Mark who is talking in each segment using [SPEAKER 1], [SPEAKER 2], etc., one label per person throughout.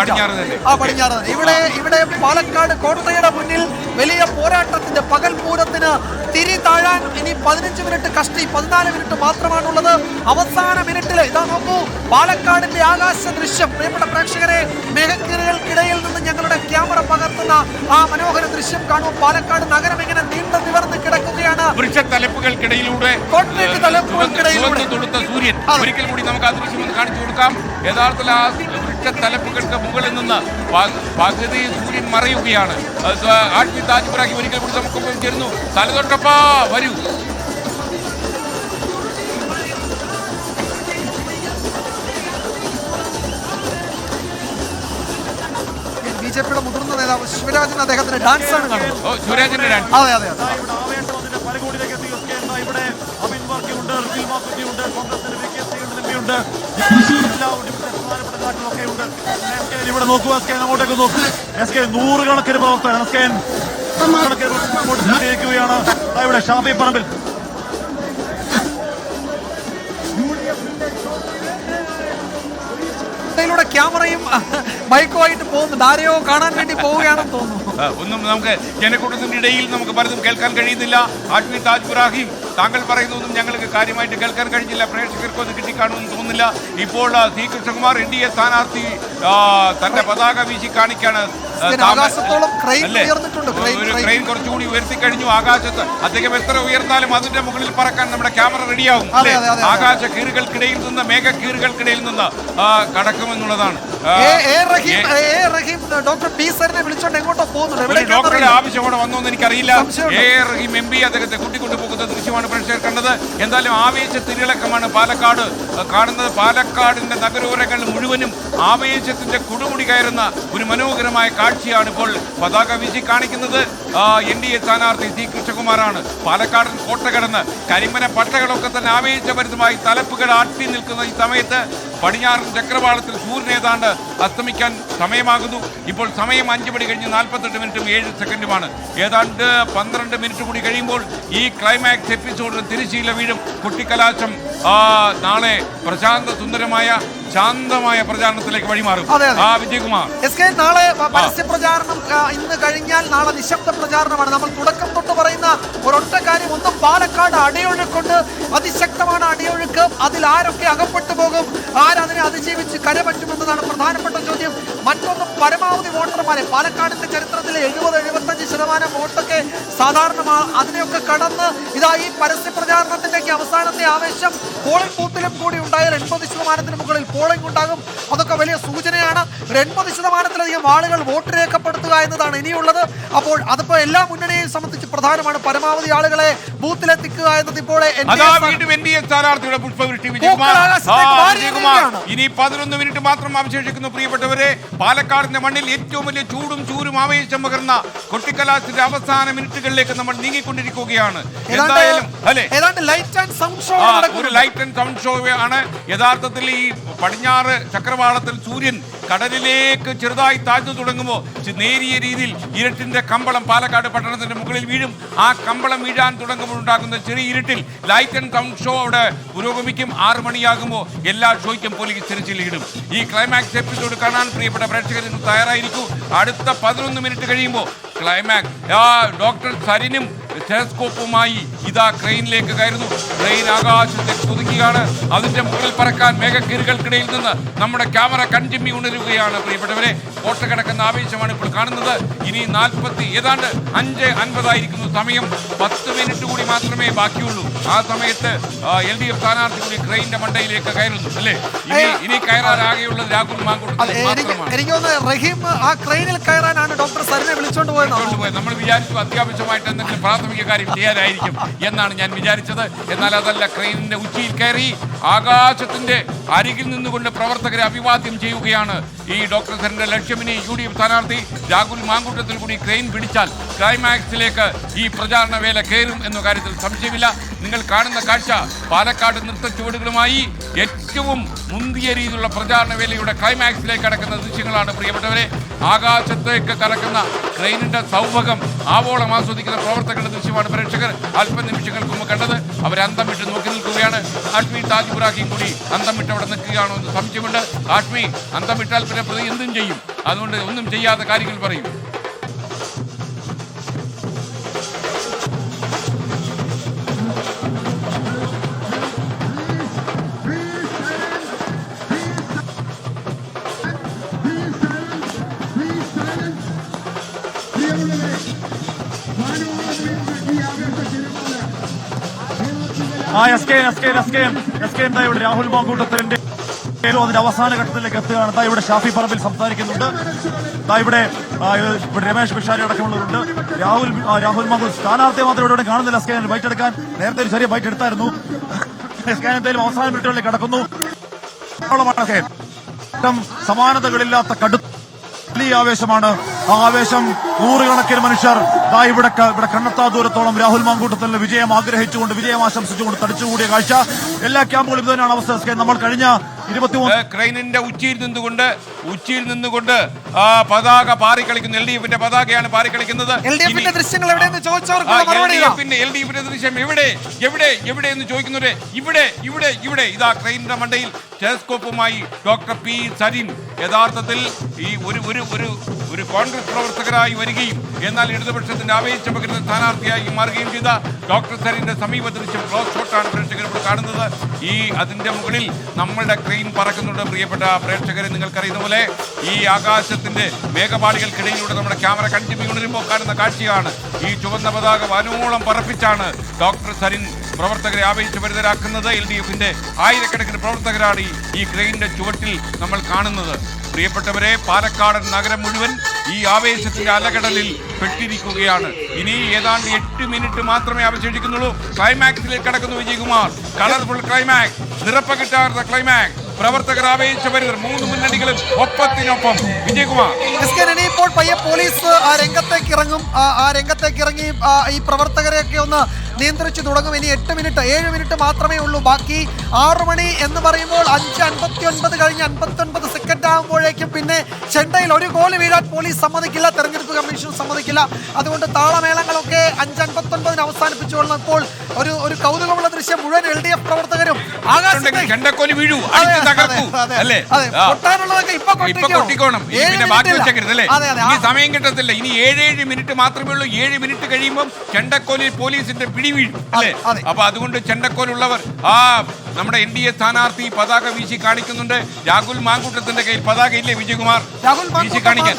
[SPEAKER 1] പടിഞ്ഞാറ്.
[SPEAKER 2] ആ പടിഞ്ഞാറ്. ഇവിടെ ഇവിടെ പാലക്കാട് കോട്ടയുടെ മുന്നിൽ വലിയ പോരാട്ടത്തിന്റെ പകൽ പൂരത്തിന് തിരി താഴാൻ ഇനി പതിനഞ്ച് മിനിറ്റ് കഷ്ടി പതിനാല് മിനിറ്റ് മാത്രമാണുള്ളത് അവസാന മിനിറ്റിൽ ഇതാ നോക്കൂ പാലക്കാടിന്റെ ആകാശ ദൃശ്യം പ്രിയപ്പെട്ട പ്രേക്ഷകരെ മേഘക്കിരകൾക്കിടയിൽ നിന്ന് ഞങ്ങളുടെ ക്യാമറ പകർത്തുന്ന ആ മനോഹര ദൃശ്യം കാണൂ പാലക്കാട് നഗരം ഇങ്ങനെ നീണ്ടു നിവർന്ന് കിടക്കുകയാണ് കോൺക്രീറ്റ് തലപ്പുകൾക്കിടയിലൂടെ.
[SPEAKER 1] ചുവന്ന് തൊടുത്ത സൂര്യൻ. ഒരിക്കൽ കൂടി നമുക്ക് ആ ദൃശ്യം കാണിച്ചു കൊടുക്കാം യഥാർത്ഥത്തിൽ ആ വൃക്ഷത്തലപ്പുകൾക്ക് മുകളിൽ നിന്ന് പകുതി സൂര്യൻ മറയുകയാണ്. ആഴ്ച ആഷ്മി താജ് ഇബ്രാഹിം ഒരിക്കൽ കൂടി നമുക്ക് ചേരുന്നു. തലതൊട്ടപ്പാ വരൂ.
[SPEAKER 2] ബി ജെ പിയുടെ മുതിർന്ന നേതാവ് ശിവരാജൻ അദ്ദേഹത്തിന്റെ ഡാൻസ് ആണ് കാണുന്നത്.
[SPEAKER 1] ഓ ശിവരാജന്റെ രണ്ട്
[SPEAKER 2] അതെ അതെ അതെ.
[SPEAKER 3] ഇവിടെ അമിൻ ഉണ്ട് വർക്കിയുണ്ട് കോൺഗ്രസിന്റെ വി കെ ശ്രീകണ്ഠൻ ഇവിടെ ഉണ്ട്. എസ് കെ ഇവിടെ നോക്കൂ എസ് കെ അങ്ങോട്ടേക്ക് നോക്കൂ. എസ് കെ നൂറുകണക്കിന് പ്രവർത്തകർ എസ് കെ അങ്ങോട്ട് ചുറ്റിയിരിക്കുകയാണ് ദാ ഇവിടെ ഷാഫി പറമ്പിൽ.
[SPEAKER 2] ഇതിലൂടെ ക്യാമറയും മൈക്കുമായിട്ട് പോകുന്നുണ്ട് ആരെയോ കാണാൻ വേണ്ടി പോവുകയാണെന്ന് തോന്നുന്നു.
[SPEAKER 1] ഒന്നും നമുക്ക് ജനക്കൂട്ടത്തിന്റെ ഇടയിൽ നമുക്ക് പലതും കേൾക്കാൻ കഴിയുന്നില്ല. ആജ്മി താജ് ഇബ്രാഹിം താങ്കൾ പറയുന്നതൊന്നും ഞങ്ങൾക്ക് കാര്യമായിട്ട് കേൾക്കാൻ കഴിഞ്ഞില്ല. പ്രേക്ഷകർക്ക് അത് കിട്ടിക്കാണുമെന്ന് തോന്നുന്നില്ല. ഇപ്പോൾ C Krishnakumar N D A സ്ഥാനാർത്ഥി തന്റെ പതാക വീശി കാണിക്കാണ് ട്രെയിൻ കുറച്ചുകൂടി ഉയർത്തി കഴിഞ്ഞു ആകാശത്ത്. അദ്ദേഹം എത്ര ഉയർന്നാലും അതിന്റെ മുകളിൽ പറക്കാൻ നമ്മുടെ ക്യാമറ റെഡിയാവും. ആകാശ കീറുകൾക്കിടയിൽ നിന്ന് മേഘ കീറുകൾക്കിടയിൽ നിന്ന് കടക്കുമെന്നുള്ളതാണ്.
[SPEAKER 2] ഡോക്ടർ പി സരിനെ വിളിച്ചോണ്ട് എങ്ങോട്ടോ പോകുന്നുണ്ട്.
[SPEAKER 1] ഡോക്ടറുടെ ആവശ്യം അവിടെ വന്നോ എന്ന് എനിക്കറിയില്ല. എ റഹീം എം പി അദ്ദേഹത്തെ കൂട്ടിക്കൊണ്ടു പോകുന്ന ദൃശ്യമാണ് പ്രേക്ഷകർ കണ്ടത്. എന്തായാലും ആവേശ തിരിളക്കമാണ് പാലക്കാട്. കാണുന്നത് പാലക്കാടിന്റെ നഗരോരങ്ങൾ മുഴുവനും ആവേശത്തിന്റെ കൊടുമുടി കയറുന്ന ഒരു മനോഹരമായ കാഴ്ചയാണ് ഇപ്പോൾ പതാക വീശി കാണിക്കുന്നത്. എൻ ഡി എ സ്ഥാനാർത്ഥി സി കൃഷ്ണകുമാറാണ്. പാലക്കാടൻ കോട്ട കടന്ന് കരിമന പട്ടകളൊക്കെ തന്നെ ആവേശഭരിതമായി തലപ്പുകൾ ആട്ടി നിൽക്കുന്ന ഈ സമയത്ത് പടിഞ്ഞാറൻ ചക്രവാളത്തിൽ സൂര്യൻ ഏതാണ്ട് അസ്തമിക്കാൻ സമയമാകുന്നു. ഇപ്പോൾ സമയം അഞ്ച് മണി കഴിഞ്ഞ് നാൽപ്പത്തെട്ട് മിനിറ്റും ഏഴ് സെക്കൻഡുമാണ്. ഏതാണ്ട് പന്ത്രണ്ട് മിനിറ്റ് കൂടി കഴിയുമ്പോൾ ഈ ക്ലൈമാക്സ് എപ്പിസോഡിന് തിരിശീല വീഴും. കുട്ടിക്കലാശം നാളെ പ്രശാന്ത സുന്ദരമായ ശാന്തമായ പ്രചാരണത്തിലേക്ക് വഴിമാറും. ആ വിജയകുമാർ.
[SPEAKER 2] എസ് കെ നാളെ പരസ്യ പ്രചാരണം ഇന്ന് കഴിഞ്ഞാൽ നാളെ നിശബ്ദ പ്രചാരണമാണ്. നമ്മൾ തുടക്കം തൊട്ട് പറയുന്ന ഒരൊറ്റ കാര്യം ഒന്ന് പാലക്കാട് അടിയൊഴുക്കുണ്ട്. അതിശക്തമാണ് അടിയൊഴുക്ക്. അതിൽ ആരൊക്കെ അകപ്പെട്ടു പോകും? ആരതിനെ അതിജീവിച്ച് കരപറ്റുമെന്നതാണ് പ്രധാനപ്പെട്ട ചോദ്യം. മറ്റൊന്ന് പരമാവധി വോട്ടർമാരെ പാലക്കാടിന്റെ ചരിത്രത്തിലെ എഴുപത് എഴുപത്തഞ്ച് ശതമാനം വോട്ടൊക്കെ സാധാരണമാണ് അതിനെയൊക്കെ കടന്ന് ഇതാ ഈ പരസ്യ പ്രചാരണത്തിന്റെയൊക്കെ അവസാനത്തെ ആവേശം പോളിംഗ് ബൂത്തിലും കൂടി ഉണ്ടായാൽ എൺപത് ശതമാനത്തിന് മുകളിൽ പോളിംഗ് ഉണ്ടാകും. അതൊക്കെ വലിയ സൂചനയാണ്. ഒരു എൺപത് ശതമാനത്തിലധികം ആളുകൾ വോട്ട് രേഖപ്പെടുത്തുക എന്നതാണ് ഇനിയുള്ളത്. അപ്പോൾ അതിപ്പോ എല്ലാ മുന്നണിയെയും സംബന്ധിച്ച് പ്രധാനമാണ് പരമാവധി ആളുകളെ ബൂത്തിലെത്തിക്കുക എന്നത് ഇപ്പോൾ.
[SPEAKER 1] ഇനി പതിനൊന്ന് മിനിറ്റ് മാത്രം അവശേഷിക്കുന്നു പ്രിയപ്പെട്ടവരെ. പാലക്കാടിന്റെ മണ്ണിൽ ഏറ്റവും വലിയ ചൂടും ചൂരും ആവേശം പകർന്ന കൊട്ടിക്കലാശത്തിന്റെ അവസാന മിനിറ്റുകളിലേക്ക് നമ്മൾ നീങ്ങിക്കൊണ്ടിരിക്കുകയാണ്. എന്തായാലും അല്ലെ? ഒരു ലൈറ്റ് ആൻഡ് സൗണ്ട് ഷോ ആണ്. യഥാർത്ഥത്തിൽ ഈ പടിഞ്ഞാറ് ചക്രവാളത്തിൽ സൂര്യൻ കടലിലേക്ക് ചെറുതായി താഴ്ന്നു തുടങ്ങുമ്പോൾ നേരിയ രീതിയിൽ ഇരുട്ടിന്റെ കമ്പളം പാലക്കാട് പട്ടണത്തിന്റെ മുകളിൽ വീഴും. ആ കമ്പളം വീഴാൻ തുടങ്ങുമ്പോൾ ഉണ്ടാകുന്ന ചെറിയ ഇരുട്ടിൽ ലൈറ്റ് ആൻഡ് സൗണ്ട് ഷോ അവിടെ പുരോഗമിക്കും. ആറ് മണിയാകുമ്പോൾ എല്ലാ ഷോയ്ക്കും പോലീസ് തിരിച്ചിലിടും ഈ ക്ലൈമാക്സ് എപ്പിസോഡ് കാണാൻ പ്രിയപ്പെട്ട പ്രേക്ഷകർ ഇന്ന് തയ്യാറായിരിക്കൂ. അടുത്ത പതിനൊന്ന് മിനിറ്റ് കഴിയുമ്പോൾ ക്ലൈമാക്സ് ഡോക്ടർ സരിനും ടെലസ്കോപ്പുമായി ഇതാ ക്രെയിനിലേക്ക് കയറുന്നു. ക്രെയിൻ ആകാശത്തേക്ക് കുതിക്കുകയാണ് അതിന്റെ മുകളിൽ പറക്കാൻ മേഘക്കിരുകൾക്കിടയിൽ നിന്ന് നമ്മുടെ ക്യാമറ കൺചിമ്മി ഉണരുകയാണ് പ്രിയപ്പെട്ടവരെ. കോട്ട കിടക്കുന്ന ആവേശമാണ് ഇപ്പോൾ കാണുന്നത്. ഇനി നാൽപ്പത്തി ഏതാണ്ട് അഞ്ച് അൻപതായിരിക്കുന്നു സമയം. പത്ത് മിനിറ്റ് കൂടി മാത്രമേ ബാക്കിയുള്ളൂ. ആ സമയത്ത് എൽ ഡി എഫ് സ്ഥാനാർത്ഥി കൂടി ട്രെയിനിന്റെ മണ്ടയിലേക്ക് കയറുന്നു അല്ലേ? ഇനി ഇനി കയറാൻ ആകെയുള്ളത് രാഹുൽ മാങ്കൂട്ടത്തിൽ
[SPEAKER 2] എനിക്ക് തോന്നുന്നത് റഹീം ആ ക്രെയിനിൽ കയറാനാണ് ഡോക്ടർ സരിനെ വിളിച്ചോണ്ട് പോയത്
[SPEAKER 1] നമ്മൾ വിചാരിച്ചു അത്യാവശ്യമായിട്ട് എന്തെങ്കിലും പ്രാഥമിക കാര്യം ചെയ്യാനായിരിക്കും എന്നാണ് ഞാൻ വിചാരിച്ചത്. എന്നാൽ അതല്ല ക്രെയിനിന്റെ ഉച്ചിയിൽ കയറി ആകാശത്തിന്റെ അരികിൽ നിന്നുകൊണ്ട് പ്രവർത്തകരെ അഭിവാദ്യം ചെയ്യുകയാണ് ഈ ഡോക്ടർ ധരന്റെ ലക്ഷ്യമിനി യു ഡി എഫ് സ്ഥാനാർത്ഥി രാഹുൽ മാങ്കൂട്ടത്തിൽ കൂടി ക്രെയിൻ പിടിച്ചാൽ ക്ലൈമാക്സിലേക്ക് ഈ പ്രചാരണ വേല കയറും എന്ന കാര്യത്തിൽ സംശയമില്ല. നിങ്ങൾ കാണുന്ന കാഴ്ച പാലക്കാട് നൃത്ത ചുവടുകളുമായി ഏറ്റവും മുന്തിയ രീതിയിലുള്ള പ്രചാരണ വേലയുടെ ക്ലൈമാക്സിലേക്ക് കടക്കുന്ന ദൃശ്യങ്ങളാണ് പ്രിയപ്പെട്ടവരെ. ആകാശത്തേക്ക് കടക്കുന്ന ട്രെയിനിന്റെ സൗഭകം ആവോളം ആസ്വദിക്കുന്ന പ്രവർത്തകരുടെ ദൃശ്യമാണ് പ്രേക്ഷകർ. അല്പനിമിഷങ്ങൾക്ക് മുമ്പ് കണ്ടത് താജ് കൂടി അന്തം വിട്ട് അവിടെ നിൽക്കുകയാണോ എന്ന് സംശയമുണ്ട്. കാശ്മീർ അന്തം വിട്ടാൽ പിന്നെ പ്രതി എന്തും ചെയ്യും. അതുകൊണ്ട് ഒന്നും ചെയ്യാത്ത കാര്യങ്ങൾ പറയും.
[SPEAKER 3] ആ S K S K S K S K എന്താ ഇവിടെ രാഹുൽ മാങ്കൂട്ടത്തിന്റെ അതിന്റെ അവസാന ഘട്ടത്തിലേക്ക് എത്തുകയാണ്. ദാ ഇവിടെ ഷാഫി പറമ്പിൽ സംസാരിക്കുന്നുണ്ട്. ദാ ഇവിടെ ഇവിടെ രമേശ് പിഷാരി അടക്കമുള്ളവരുണ്ട്. രാഹുൽ രാഹുൽ ബാങ്കൂർ സ്ഥാനാർത്ഥിയെ മാത്രം ഇവിടെ കാണുന്നില്ല. എസ് കെ ബൈറ്റ് എടുക്കാൻ നേരത്തെ ഒരു ചെറിയ ബൈറ്റ് എടുത്തായിരുന്നു എസ് കെ എന്തായാലും അവസാന മിനിറ്റുകളിലേക്ക് കടക്കുന്നു. സമാനതകളില്ലാത്ത കടുത്ത വലിയ ആവേശമാണ്. ആ ആവേശം നൂറുകണക്കിന് മനുഷ്യർ ദാ ഇവിടെ ഇവിടെ കണ്ണത്താ ദൂരത്തോളം രാഹുൽ മാങ്കൂട്ടത്തിന് വിജയം ആഗ്രഹിച്ചുകൊണ്ട് വിജയം ആശംസിച്ചുകൊണ്ട് തടിച്ചുകൂടിയ കാഴ്ച. എല്ലാ ക്യാമ്പുകളും ഇത് തന്നെയാണ് അവസ്ഥ നമ്മൾ കഴിഞ്ഞ
[SPEAKER 1] ക്രെയിനിന്റെ ഉച്ചിയിൽ നിന്നുകൊണ്ട് ഉച്ചിയിൽ നിന്നുകൊണ്ട് പതാക പാറിക്കളിക്കുന്നു എൽ ഡി എഫിന്റെ പതാകയാണ് പാറി
[SPEAKER 2] കളിക്കുന്നത് ഡി എഫിന്റെ ദൃശ്യങ്ങൾ എവിടെയെന്ന്
[SPEAKER 1] ആ,
[SPEAKER 2] ചോദിച്ചവർക്കുള്ള
[SPEAKER 1] എൽ ഡി. എഫിന്റെ ദൃശ്യം എവിടെ? എവിടെ? എവിടെ എന്ന് ചോദിക്കുന്നവരെ ഇവിടെ ഇവിടെ ഇവിടെ. ഇതാ ക്രെയിനിന്റെ മണ്ടയിൽ ടെലിസ്കോപ്പുമായി ഡോക്ടർ പി സരിൻ. യഥാർത്ഥത്തിൽ ഈ ഒരു ഒരു ഒരു ഒരു കോൺഗ്രസ് പ്രവർത്തകരായി വരികയും എന്നാൽ ഇടതുപക്ഷത്തിന്റെ ആവേശം പകരുന്ന സ്ഥാനാർത്ഥിയായി മാറുകയും ചെയ്ത ഡോക്ടർ സരിന്റെ സമീപ ദൃശ്യം ക്ലോസ് ഷോട്ടാണ്. ഇപ്പോൾ കാണുന്നത്. ഈ അതിന്റെ മുകളിൽ നമ്മളുടെ ക്രെയിൻ പറക്കുന്നുണ്ട് പ്രിയപ്പെട്ട പ്രേക്ഷകരെ. നിങ്ങൾക്കറിയുന്ന പോലെ ഈ ആകാശത്തിന്റെ മേഘപാളികൾക്കിടയിലൂടെ നമ്മുടെ ക്യാമറ കണ്ടിന്യൂ കാണുന്ന കാഴ്ചയാണ്. ഈ ചുവന്ന പതാക വനോളം പറപ്പിച്ചാണ് ഡോക്ടർ സരിൻ പ്രവർത്തകരെ ആവേശഭരിതരാക്കുന്നത് എൽ ഡി എഫിന്റെ ആയിരക്കണക്കിന് പ്രവർത്തകരാണ് ഈ ക്രെയിനിന്റെ ചുവട്ടിൽ നമ്മൾ കാണുന്നത്. പ്രിയപ്പെട്ടവരെ പാലക്കാടൻ നഗരം മുഴുവൻ ഈ ആവേശത്തിന്റെ അലകടലിൽ പെട്ടിരിക്കുകയാണ്. ഇനി ഏതാണ്ട് എട്ട് മിനിറ്റ് മാത്രമേ അവശേഷിക്കുന്നുള്ളൂ. ക്ലൈമാക്സിലേക്ക് കടക്കുന്നു വിജയകുമാർ കളർഫുൾ ക്ലൈമാക്സ് നിറപ്പകിട്ടാർന്ന ക്ലൈമാക്സ് പ്രവർത്തകർ ആവേശഭരിതർ മൂന്ന് മുന്നണികളും ഒപ്പത്തിനൊപ്പം. വിജയകുമാർ.
[SPEAKER 2] ഇനിയിപ്പോൾ പയ്യെ പോലീസ് ആ രംഗത്തേക്ക് ഇറങ്ങും. ആ, രംഗത്തേക്ക് ഇറങ്ങി ഈ പ്രവർത്തകരെയൊക്കെ ഒന്ന് നിയന്ത്രിച്ചു തുടങ്ങും. ഇനി എട്ട് മിനിറ്റ് ഏഴ് മിനിറ്റ് മാത്രമേ ഉള്ളൂ. ബാക്കി ആറു മണി എന്ന് പറയുമ്പോൾ അഞ്ച് അൻപത്തി ഒൻപത് കഴിഞ്ഞ് അൻപത്തി ഒൻപത് സെക്കൻഡ് ആകുമ്പോഴേക്കും പിന്നെ ചെണ്ടയിൽ ഒരു ഗോൾ വീഴാൻ പോലീസ് സമ്മതിക്കില്ല. തെരഞ്ഞെടുപ്പ് കമ്മീഷൻ സമ്മതിക്കില്ല. അതുകൊണ്ട് താളമേളങ്ങളൊക്കെ അഞ്ച് അൻപത്തി ഒൻപതിന് അവസാനിപ്പിച്ചുകൊള്ളും. ഇപ്പോൾ ഒരു ഒരു കൗതുകമുള്ള
[SPEAKER 1] ചെണ്ടക്കോലി വീഴൂ തകർക്കൂ അല്ലേ?
[SPEAKER 2] ഇപ്പൊ
[SPEAKER 1] കൊട്ടിക്കോണം. പിന്നെ ബാക്കി വെച്ചേക്കരുത് അല്ലേ. ഇനി സമയം കിട്ടത്തില്ല. ഇനി ഏഴേഴ് മിനിറ്റ് മാത്രമേ ഉള്ളൂ. ഏഴ് മിനിറ്റ് കഴിയുമ്പോൾ ചെണ്ടക്കോലിൽ പോലീസിന്റെ പിടി വീഴും അല്ലേ. അപ്പൊ അതുകൊണ്ട് ചെണ്ടക്കോലുള്ളവർ ആ നമ്മുടെ എൻ ഡി എ സ്ഥാനാർത്ഥി പതാക വീശി കാണിക്കുന്നുണ്ട്. രാഹുൽ മാങ്കൂട്ടത്തിന്റെ കയ്യിൽ പതാക ഇല്ലേ വിജയകുമാർ? വീശി കാണിക്കാൻ.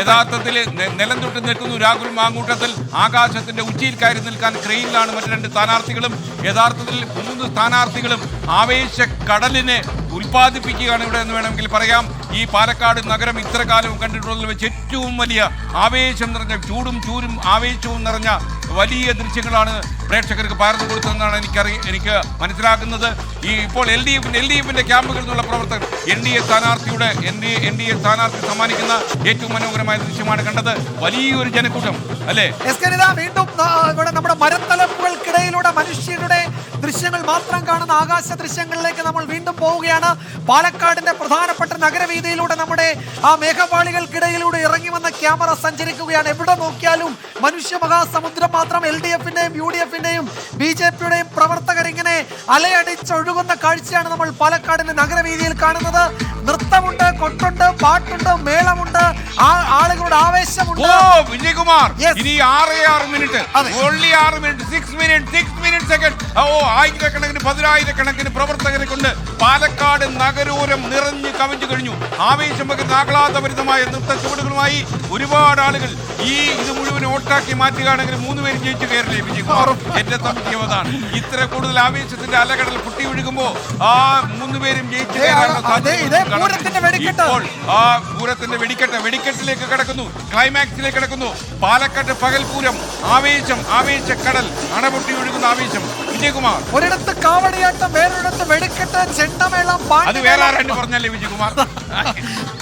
[SPEAKER 1] യഥാർത്ഥത്തിൽ നിലം തൊട്ട് നിൽക്കുന്നു രാഹുൽ മാങ്കൂട്ടത്തിൽ. ആകാശത്തിന്റെ ഉച്ചിയിൽ കയറി നിൽക്കാൻ ക്രെയിനിലാണ് മറ്റു രണ്ട് സ്ഥാനാർത്ഥികളും. യഥാർത്ഥത്തിൽ മൂന്ന് സ്ഥാനാർത്ഥികളും ആവേശ കടലിനെ ഉൽപ്പാദിപ്പിക്കുകയാണ് ഇവിടെ എന്ന് വേണമെങ്കിൽ പറയാം. ഈ പാലക്കാട് നഗരം ഇത്ര കാലവും കണ്ടിട്ടുള്ളതിൽ വെച്ച് ഏറ്റവും വലിയ ആവേശം നിറഞ്ഞ ചൂടും ചൂരും ആവേശവും നിറഞ്ഞ വലിയ ദൃശ്യങ്ങളാണ് പ്രേക്ഷകർക്ക് പകർന്നു കൊടുത്തതെന്നാണ് എനിക്കറി എനിക്ക് മനസ്സിലാക്കുന്നത് ഈ ഇപ്പോൾ എൽ ഡി എഫിന്റെ എൽ ഡി എഫിന്റെ ക്യാമ്പുകളിൽ നിന്നുള്ള പ്രവർത്തകർ എൻ ഡി എ സ്ഥാനാർത്ഥിയുടെ N D N D A സ്ഥാനാർത്ഥി സമ്മാനിക്കുന്ന ഏറ്റവും മനോഹരമായ ദൃശ്യമാണ് കണ്ടത്. വലിയൊരു ജനക്കൂട്ടം അല്ലേ?
[SPEAKER 2] വീണ്ടും നമ്മുടെ മരത്തലപ്പുകൾക്കിടയിലൂടെ മനുഷ്യരുടെ ദൃശ്യങ്ങൾ മാത്രം കാണുന്ന ആകാശ ദൃശ്യങ്ങളിലേക്ക് നമ്മൾ വീണ്ടും പോവുകയാണ്. പാലക്കാടിന്റെ പ്രധാനപ്പെട്ട നഗരവീതിയിലൂടെ നമ്മുടെ ആ മേഘപാളികൾക്കിടയിലൂടെ ഇറങ്ങി വന്ന ക്യാമറ സഞ്ചരിക്കുകയാണ്. എവിടെ നോക്കിയാലും മനുഷ്യ മഹാസമുദ്രം മാത്രം എൽ ഡി എഫിന്റെയും യു ഡി എഫിന്റെയും ബി ജെ പിയുടെയും പ്രവർത്തകർ ഇങ്ങനെ അലയടിച്ചൊഴുകുന്ന കാഴ്ചയാണ് നമ്മൾ പാലക്കാടിന്റെ നഗരവീതിയിൽ കാണുന്നത്. നൃത്തമുണ്ട് കൊട്ടുണ്ട് പാട്ടുണ്ട് മേളമുണ്ട് ആ ആളുകളുടെ ആവേശമുണ്ട്.
[SPEAKER 1] ഓ വിജയകുമാർ ഇനി ആറ് ആറ് മിനിറ്റ്. ഓൺലി ആറ് minute. Six minute six minute second ഓ ആയിരക്കണക്കിന് പതിനായിരക്കണക്കിന് പ്രവർത്തകരെ കൊണ്ട് പാലക്കാട് നഗരോരം നിറഞ്ഞു കവിഞ്ഞു കഴിഞ്ഞു. ആവേശം പകരുന്ന ആഹ്ലാദഭരിതമായ നൃത്ത ചുവടുകളുമായി ഒരുപാട് ആളുകൾ ഈ ഇത് മുഴുവൻ ഓട്ടാക്കി മാറ്റുകയാണെങ്കിൽ മൂന്ന് പേര് ജയിച്ചു കയറില്ലേ വിജയകുമാർ എന്റെ സംശയമതാണ് ഇത്ര കൂടുതൽ ആവേശത്തിന്റെ അലകടൽ പൊട്ടി ഒഴുകുമ്പോ ആ മൂന്ന് പേരും ജയിച്ചു. ഇപ്പോൾ ആ പൂരത്തിന്റെ വെടിക്കെട്ട് വെടിക്കെട്ടിലേക്ക് കിടക്കുന്നു. ക്ലൈമാക്സിലേക്ക് കിടക്കുന്നു. പാലക്കാട്ട് പകൽപൂരം ആവേശം ആവേശക്കടൽ അണപൊട്ടി ഒഴുകുന്ന ആവേശം. വിജയകുമാർ.
[SPEAKER 2] ഒരിടത്ത് കാവടിയാട്ടം വേറൊരിടത്ത് വെടിക്കെട്ട് ചെണ്ടമേളം
[SPEAKER 1] അത് വേറെ ആരാണ്ട് പറഞ്ഞല്ലേ വിജയകുമാർ?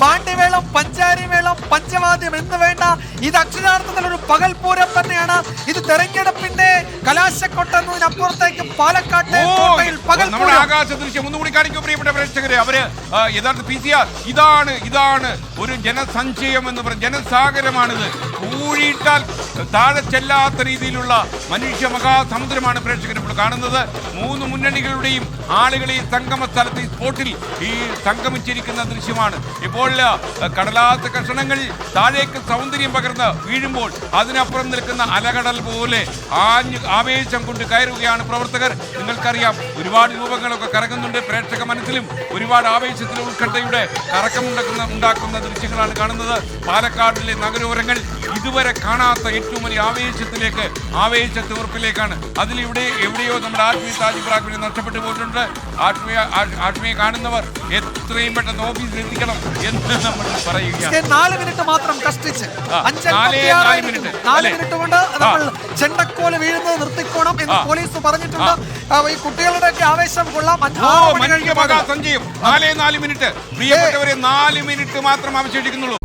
[SPEAKER 2] പാണ്ഡിമേളം പഞ്ചാരിമേളം പഞ്ചവാദ്യം എന്ന് വേണ്ട? ഇത് അക്ഷരാർത്ഥത്തിൽ ഒരു പകൽപൂരം തന്നെയാണ്. ഇത് തെരഞ്ഞെടുപ്പിന്റെ കലാശക്കൊട്ടെന്നതിനപ്പുറത്തേക്ക് പാലക്കാട്ടെ
[SPEAKER 1] നമ്മുടെ ആകാശ ദൃശ്യം ഒന്നുകൂടി കാണിക്കും പ്രിയപ്പെട്ട പ്രേക്ഷകരെ. അവർ യഥാർത്ഥ പി സി ആർ. ഇതാണ് ഇതാണ് ഒരു ജനസഞ്ചയം എന്ന് പറയും ജനസാഗരമാണിത്. ഊഴിയിട്ടാൽ താഴെ ചെല്ലാത്ത രീതിയിലുള്ള മനുഷ്യ മഹാസമുദ്രമാണ് പ്രേക്ഷകർ ഇപ്പോൾ കാണുന്നത്. മൂന്ന് മുന്നണികളുടെയും ആളുകൾ ഈ സംഗമ സ്ഥലത്ത് ഈ സ്പോട്ടിൽ ഈ സംഗമിച്ചിരിക്കുന്ന ദൃശ്യമാണ്. ഇപ്പോൾ കടലാത്ത കഷണങ്ങൾ താഴേക്ക് സൗന്ദര്യം പകർന്ന് വീഴുമ്പോൾ അതിനപ്പുറം നിൽക്കുന്ന അലകടൽ പോലെ ആഞ്ഞ് ആവേശം കൊണ്ട് കയറുകയാണ് പ്രവർത്തകർ. നിങ്ങൾക്കറിയാം ഒരുപാട് രൂപങ്ങളൊക്കെ കറങ്ങുന്നുണ്ട്. പ്രേക്ഷക മനസ്സിലും ഒരുപാട് ആവേശത്തിലും ഉത്കണ്ഠയുടെ കറക്കമുണ്ടാക്കുന്ന ഉണ്ടാക്കുന്ന ദൃശ്യങ്ങളാണ് കാണുന്നത്. പാലക്കാടിലെ നഗരോരങ്ങൾ ഇതുവരെ കാണാത്ത ഏറ്റവും വലിയ ആവേശത്തിലേക്ക് ആവേശ തീർപ്പിലേക്കാണ് അതിലിവിടെ എവിടെയോ നമ്മുടെ ആത്മീയ താജ് ഇബ്രാഹിമിനെ നഷ്ടപ്പെട്ടു പോയിട്ടുണ്ട്. ആത്മീയ ആത്മീയ കാണുന്നവർ എത്രയും പെട്ടെന്ന് ഓഫീസിൽ എത്തിക്കണം എന്ന് നമ്മൾ പറയുകയാണ്.
[SPEAKER 2] നാല് മിനിറ്റ് മാത്രം കഷ്ടിച്ച്.
[SPEAKER 1] നാലേ നാല്
[SPEAKER 2] ആയിരിക്കുന്നു. നാല് മിനിറ്റ് കൊണ്ട് നമ്മൾ ചെണ്ടക്കോൽ വീഴുന്നത് നിർത്തിക്കോണം എന്ന് പോലീസ് പറഞ്ഞിട്ടുണ്ട്. ഈ കുട്ടികളുടെ ഒക്കെ ആവേശം കൊള്ളാം.
[SPEAKER 1] സഞ്ജയം നാലേ നാല് മിനിറ്റ്. പ്രിയപ്പെട്ടവരെ നാല് മിനിറ്റ് മാത്രം അവശേഷിക്കുന്നുള്ളൂ.